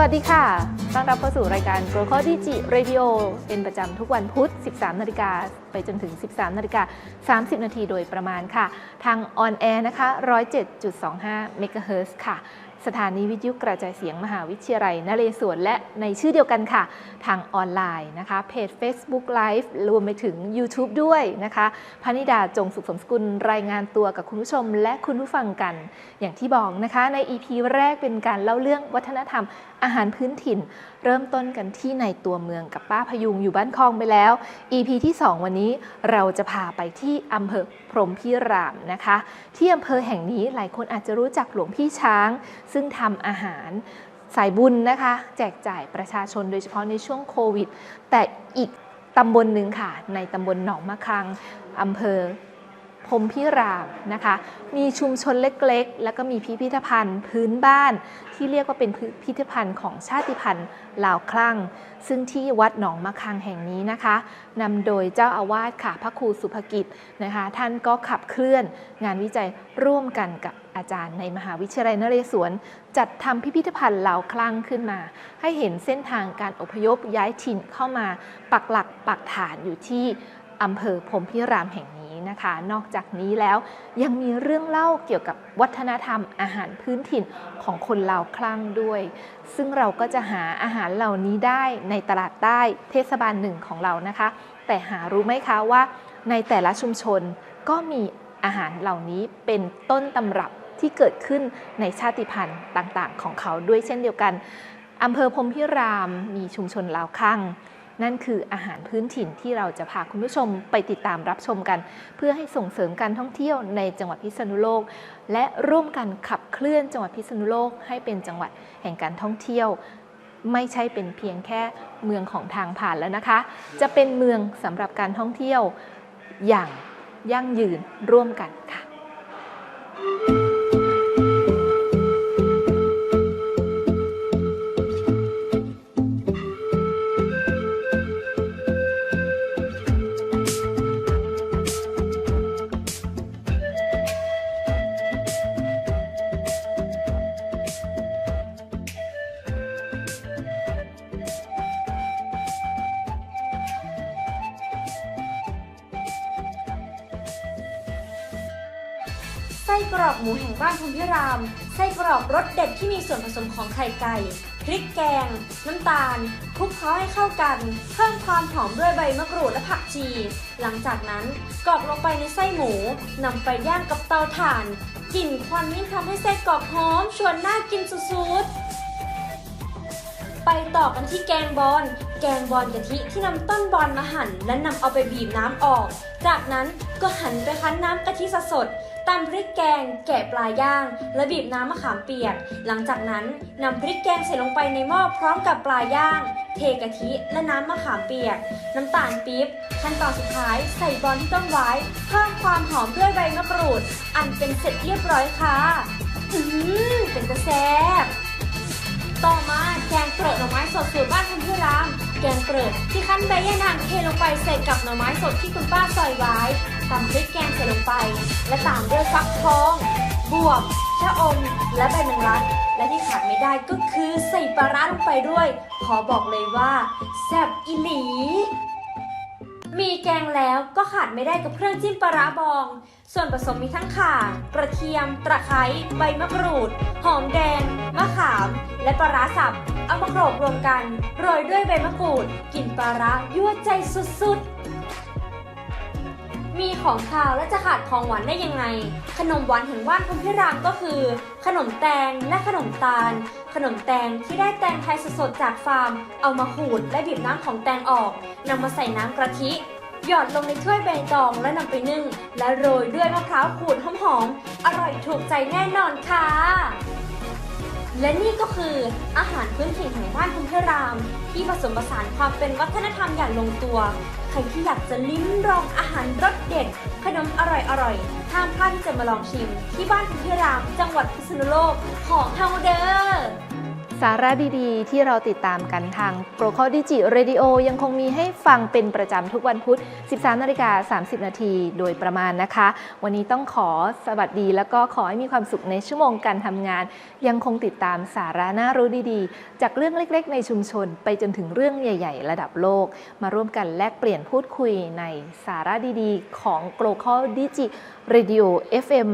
วัสดีค่ะ ต้อนรับเข้าสู่รายการ g r o c o Digi Radio เป็นประจำทุกวันพุธ 13 นาฬิกาไปจนถึง 13 นาฬิกา 30 นาทีโดยประมาณค่ะ ทางออนแอร์นะคะ 107.25เมกะเฮิรตซ์ค่ะ สถานีวิทยุกระจายเสียงมหาวิทยาลัยนเรศวรและในชื่อเดียวกันค่ะ ทางออนไลน์นะคะ เพจ Facebook Live รวมไปถึง YouTube ด้วยนะคะพนิดาจงสุขสมสกุลรายงานตัวกับคุณผู้ชมและคุณผู้ฟังกัน อย่างที่บอกนะคะ ใน EP แรกเป็นการเล่าเรื่องวัฒนธรรมอาหารพื้นถิ่น เริ่มต้นกันที่ในตัวเมืองกับป้าพยุงอยู่บ้านคลองไปแล้ว EP ที่ 2 วันนี้เราจะพาไปที่อำเภอพรหมพิรามนะคะ ที่อำเภอแห่งนี้หลายคนอาจจะรู้จักหลวงพี่ช้าง ซึ่งทำอาหารสายบุญนะคะ แจกจ่ายประชาชนโดยเฉพาะในช่วงโควิด แต่อีกตำบลหนึ่งค่ะ ในตำบลหนองมะครังอำเภอ พรมพิรามนะคะ มีชุมชนเล็กๆ แล้วก็มีพิพิธภัณฑ์พื้นบ้าน ที่เรียกว่าเป็นพิพิธภัณฑ์ของชาติพันธุ์ลาวคลั่ง ซึ่งที่วัดหนองมะคังแห่งนี้นะคะนำโดยเจ้าอาวาสค่ะพระครูสุภกิจนะคะ ท่านก็ขับเคลื่อนงานวิจัยร่วมกันกับอาจารย์ในมหาวิทยาลัยนเรศวร จัดทำพิพิธภัณฑ์ลาวคลั่งขึ้นมา ให้เห็นเส้นทางการอพยพย้ายถิ่นเข้ามาปักหลักปักฐานอยู่ที่อำเภอพรมพิรามแห่งนี้ นะคะนอกจากนี้แล้วยังมีเรื่องเล่าเกี่ยวกับวัฒนธรรมอาหารพื้นถิ่นของคนลาวคลั่งด้วย ซึ่งเราก็จะหาอาหารเหล่านี้ได้ในตลาดใต้เทศบาลหนึ่งของเรานะคะ แต่หารู้ไหมคะว่า ในแต่ละชุมชนก็มีอาหารเหล่านี้เป็นต้นตำรับที่เกิดขึ้นในชาติพันธุ์ต่างๆ ของเขาด้วยเช่นเดียวกันอำเภอพรมพิรามมีชุมชนลาวคลั่ง นั่นคืออาหารพื้นถิ่นที่เราจะพาคุณผู้ชมไปติดตามรับชมกัน เพื่อให้ส่งเสริมการท่องเที่ยวในจังหวัดพิษณุโลก และร่วมกันขับเคลื่อนจังหวัดพิษณุโลก ให้เป็นจังหวัดแห่งการท่องเที่ยว ไม่ใช่เป็นเพียงแค่เมืองของทางผ่านแล้วนะคะ จะเป็นเมืองสำหรับการท่องเที่ยวอย่างยั่งยืนร่วมกันค่ะ ไส้กรอกหมูแห่งบ้านพรมพิราม ไส้กรอกรสเด็ดที่มีส่วนผสมของไข่ไก่ พริกแกง น้ำตาลคลุกเคล้าให้เข้ากัน เพิ่มความหอมด้วยใบมะกรูดและผักชี หลังจากนั้นกรอกลงไปในไส้หมูนำไปย่างกับเตาถ่าน กลิ่นควันยิ่งทำให้ไส้กรอกหอมชวนน่ากินสุดๆ ไปต่อกันที่แกงบอลแกงบอลกะทิที่นำต้นบอลมาหั่น และนำเอาไปบีบน้ำออก จากนั้นก็หั่นไปคั้นน้ำกะทิสด ตามพริกแกง แกะปลาย่าง และบีบน้ำมะขามเปียก หลังจากนั้นนำพริกแกงใส่ลงไปในหม้อพร้อมกับปลาย่าง เทกะทิและน้ำมะขามเปียก น้ำตาลปี๊บขั้นตอนสุดท้ายใส่บอลที่ต้มไว้เพิ่มความหอมด้วยใบมะกรูด อันเป็นเสร็จเรียบร้อยค่ะ อืมเป็นกระแซบต่อมาแกงเปลือหน่อไม้สดสูตรบ้านคุณพี่ราม แกงเปลือที่คั้นใบยะนางเทลงไปใส่กับหน่อไม้สดที่คุณป้าซอยไว้ ตำพริกแกงใส่ลงไป และตามด้วยฟักทอง บวบชะอม และใบแมงลัก และที่ขาดไม่ได้ก็คือใส่ปลาร้าลงไปด้วย ขอบอกเลยว่าแซ่บอีหลี มีแกงแล้วก็ขาดไม่ได้กับเครื่องจิ้มปลาร้าบอง ส่วนผสมมีทั้งข่า กระเทียม ตะไคร้ ใบมะกรูด หอมแดง มะขาม และปลาร้าสับ เอามาโขลกรวมกัน โรยด้วยใบมะกรูด กลิ่นปลาร้ายั่วใจสุดๆ มีของคาวและจะขาดของหวานได้ยังไง ขนมหวานแห่งบ้านคุณพี่รามก็คือ ขนมแตงและขนมตาล ขนมแตงที่ได้แตงไทยสดๆจากฟาร์ม เอามาขูดและบีบน้ำของแตงออกนำมาใส่น้ำกะทิหยอดลงในถ้วยใบตองและนำไปนึ่ง และโรยด้วยมะพร้าวขูดหอมๆอร่อยถูกใจแน่นอนค่ะ และนี่ก็คืออาหารพื้นถิ่นของบ้านคุณพระราม ที่ผสมผสานความเป็นวัฒนธรรมอย่างลงตัว ใครที่อยากจะลิ้มลองอาหารรสเด็ด ขนมอร่อยๆห้ามพลาดที่จะมาลองชิม ที่บ้านคุณพระราม จังหวัดพิษณุโลกของเฮาเดอร์ สาระดีๆ ที่เราติดตามกันทาง p r o c o d i g i Radio ยังคงมีให้ฟังเป็นประจำทุกวันพุธ 13นาฬิกา30 นาทีโดยประมาณนะคะ วันนี้ต้องขอสวัสดี แล้วก็ขอให้มีความสุขในชั่วโมงการทำงาน ยังคงติดตามสาระน่ารู้ดีๆ จากเรื่องเล็กๆ ในชุมชน ไปจนถึงเรื่องใหญ่ ๆ ระดับโลก มาร่วมกันแลกเปลี่ยนพูดคุยในสาระดีๆ ของ g l o c a l Digi Radio FM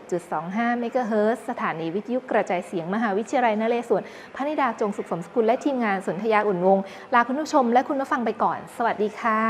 107.25 MHz สถานีวิทยุกระจายเสียงมหาวิทยาลัยนเรศวรพระนิดาจงสุขสมสกุลและทีมงานสนธยาอุ่นวงลาคุณผู้ชมและคุณผู้ฟังไปก่อน สวัสดีค่ะ